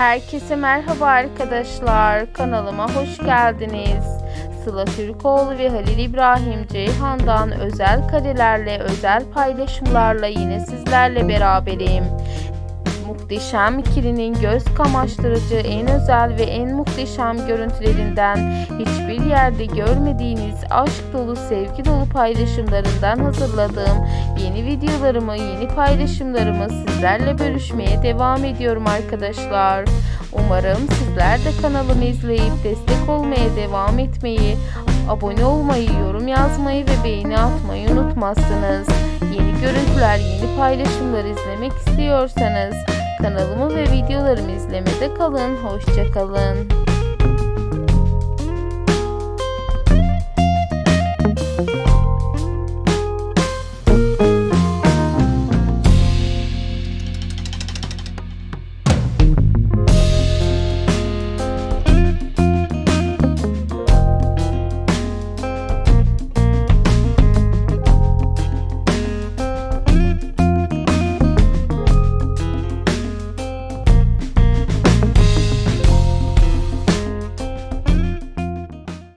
Herkese merhaba arkadaşlar. Kanalıma hoş geldiniz. Sıla Türkoğlu ve Halil İbrahim Ceyhan'dan özel karelerle, özel paylaşımlarla yine sizlerle beraberim. Muhteşem ikilinin göz kamaştırıcı, en özel ve en muhteşem görüntülerinden hiçbir yerde görmediğiniz aşk dolu, sevgi dolu paylaşımlarından hazırladığım yeni videolarımı, yeni paylaşımlarımı sizlerle bölüşmeye devam ediyorum arkadaşlar. Umarım sizler de kanalımı izleyip destek olmaya devam etmeyi, abone olmayı, yorum yazmayı ve beğeni atmayı unutmazsınız. Yeni görüntüler, yeni paylaşımlar izlemek istiyorsanız kanalımı ve videolarımı izlemede kalın. Hoşçakalın.